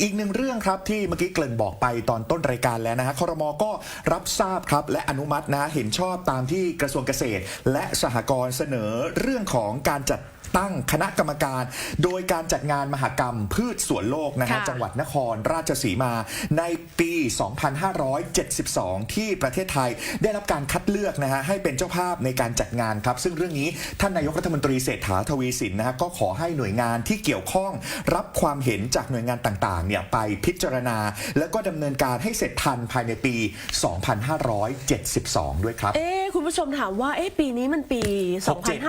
อีกหนึ่งเรื่องครับที่เมื่อกี้เกริ่นบอกไปตอนต้นรายการแล้วนะฮะครมก็รับทราบครับและอนุมัตินะฮะเห็นชอบตามที่กระทรวงเกษตร และสหกรณ์เสนอเรื่องของการจัด ตั้งคณะกรรมการ โดยการจัดงานมหกรรม พืชสวนโลกนะฮะค่ะ จังหวัดนครราชสีมาในปี 2572 ที่ประเทศไทยได้รับการคัดเลือกนะฮะให้เป็นเจ้าภาพในการจัดงานครับ ซึ่งเรื่องนี้ท่านนายกรัฐมนตรีเศรษฐาทวีสินนะฮะก็ขอให้หน่วยงานที่เกี่ยวข้องรับความเห็นจากหน่วยงานต่างๆเนี่ยไปพิจารณา แล้วก็ดำเนินการให้เสร็จทันภายในปี 2572 ด้วยครับ เอ๊ะ คุณผู้ชมถามว่าเอ๊ะปีนี้มันปี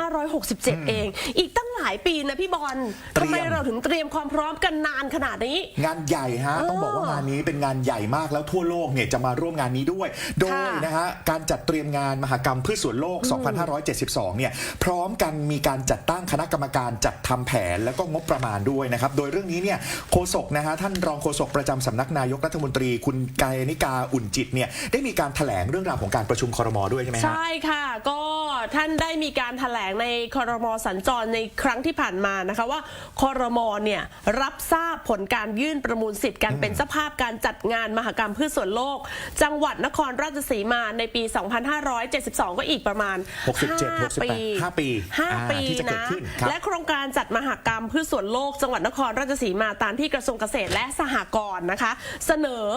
2567 เอง อีกตั้งหลายปีนะพี่บอลเตรียม ทำไมเราถึงเตรียมความพร้อมกันนานขนาดนี้ งานใหญ่ฮะเออต้องบอกว่างานนี้เป็นงานใหญ่มากแล้วทั่วโลกเนี่ยจะมาร่วมงานนี้ด้วย โดยค่ะนะฮะการจัดเตรียมงานมหกรรมพืชสวนโลก 2572 เนี่ยพร้อมกันมีการจัดตั้งคณะกรรมการจัดทำแผนแล้วก็งบประมาณด้วยนะครับ โดยเรื่องนี้เนี่ยโฆษกนะฮะท่านรองโฆษกประจำสำนักนายกรัฐมนตรี คุณกายนิกาอุ่นจิตเนี่ยได้มีการแถลงเรื่องราวของการประชุมครมด้วยใช่ไหมฮะ ใช่ช่ค่ะ ก็ ท่านได้มีการแถลงในครมสัญจรในครั้งที่ผ่านมานะคะว่าครมเนี่ยรับทราบผลการยื่นประมูลสิทธิ์การเป็นเจ้าภาพการจัดงานมหกรรมพืชสวนโลก จังหวัดนครราชสีมาในปี 2572 ก็อีกประมาณ 67 5ปี68 5ปีห้าอ่าปีที่จะเกิดนะขึ้นครับและโครงการจัดมหกรรมพืชสวนโลก จังหวัดนครราชสีมาตามที่กระทรวงเกษตรและสหกรณ์นะคะ เสนอ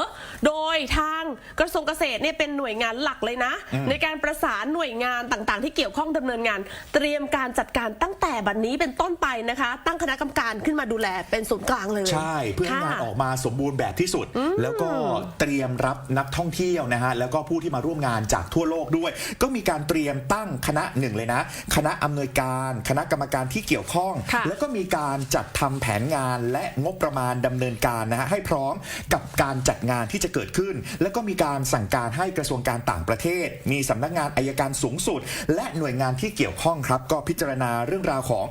โดยทางกระทรวงเกษตรเนี่ยเป็นหน่วยงานหลักเลยนะ ในการประสานหน่วยงานต่างๆที่เกี่ยวข้องดำเนินงาน เตรียมการจัดการตั้งแต่บัดนนี้เป็นต้นไปนะคะ ตั้งคณะกรรมการขึ้นมาดูแลเป็นศูนย์กลางเลยใช่ เพื่อให้งานค่ะออกมาสมบูรณ์แบบที่สุด แล้วก็เตรียมรับนักท่องเที่ยวนะฮะแล้วก็ผู้ที่มาร่วมงานจากทั่วโลกด้วย ก็มีการเตรียมตั้งคณะหนึ่งเลยนะ คณะอำนวยการคณะกรรมการที่เกี่ยวข้องค่ะแล้วก็มีการจัดทำแผนงานและงบประมาณดำเนินการนะฮะให้พร้อมกับการจัดงานที่จะเกิดขึ้น แล้วก็มีการสั่งการให้กระทรวงการต่างประเทศ มีสำนักงานอายการสูงสุด และหน่วยงานที่เกี่ยวข้องครับ ก็พิจารณาเรื่องราวของ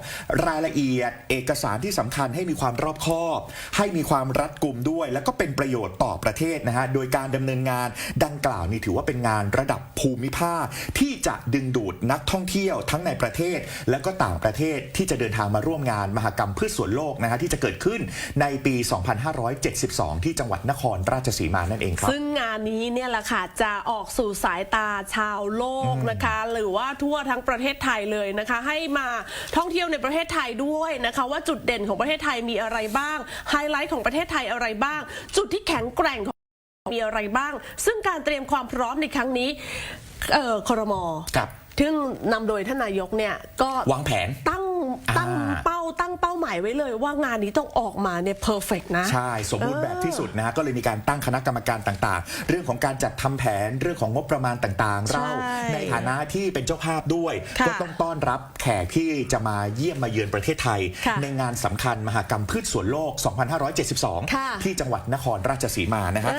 รายละเอียด เอกสารที่สำคัญให้มีความรอบคอบ ให้มีความรัดกุมด้วย แล้วก็เป็นประโยชน์ต่อประเทศนะฮะโดยการดำเนินงานดังกล่าวนี่ถือว่าเป็นงานระดับภูมิภาคที่จะดึงดูดนักท่องเที่ยวทั้งในประเทศ และก็ต่างประเทศที่จะเดินทางมาร่วมงานมหกรรมพืชสวนโลกนะฮะที่จะเกิดขึ้นในปี 2572 ที่จังหวัดนครราชสีมานั่นเองครับซึ่งงานนี้เนี่ยแหละค่ะจะออกสู่สายตาชาวโลกนะคะ หรือว่าทั่วทั้งประเทศไทยเลยนะคะ ให้มาท่องเที่ยวในประเทศไทยด้วยนะคะ ว่าจุดเด่นของประเทศไทยมีอะไรบ้าง ไฮไลท์ของประเทศไทยอะไรบ้าง จุดที่แข็งแกร่งของมีอะไรบ้าง ซึ่งการเตรียมความพร้อมในครั้งนี้เอ่อรมครับ ซึ่งนำโดยท่านนายกเนี่ยก็วางแผน ตั้งตั้งอ่าเป้าตั้งเป้าหมายไว้เลยว่างานนี้ต้องออกมาเนี่ยเพอร์เฟกนะ ใช่ สมบูรณ์แบบที่สุดนะฮะก็เลยมีการตั้งคณะกรรมการต่างๆ เรื่องของการจัดทำแผนเรื่องของงบประมาณต่างๆใช่เราในฐานะที่เป็นเจ้าภาพด้วยค่ะก็ต้องต้อนรับแขกที่จะมาเยี่ยมมาเยือนประเทศไทยค่ะในงานสำคัญมหกรรมพืชสวนโลกค่ะ2572 ที่จังหวัดนครราชสีมานะฮะ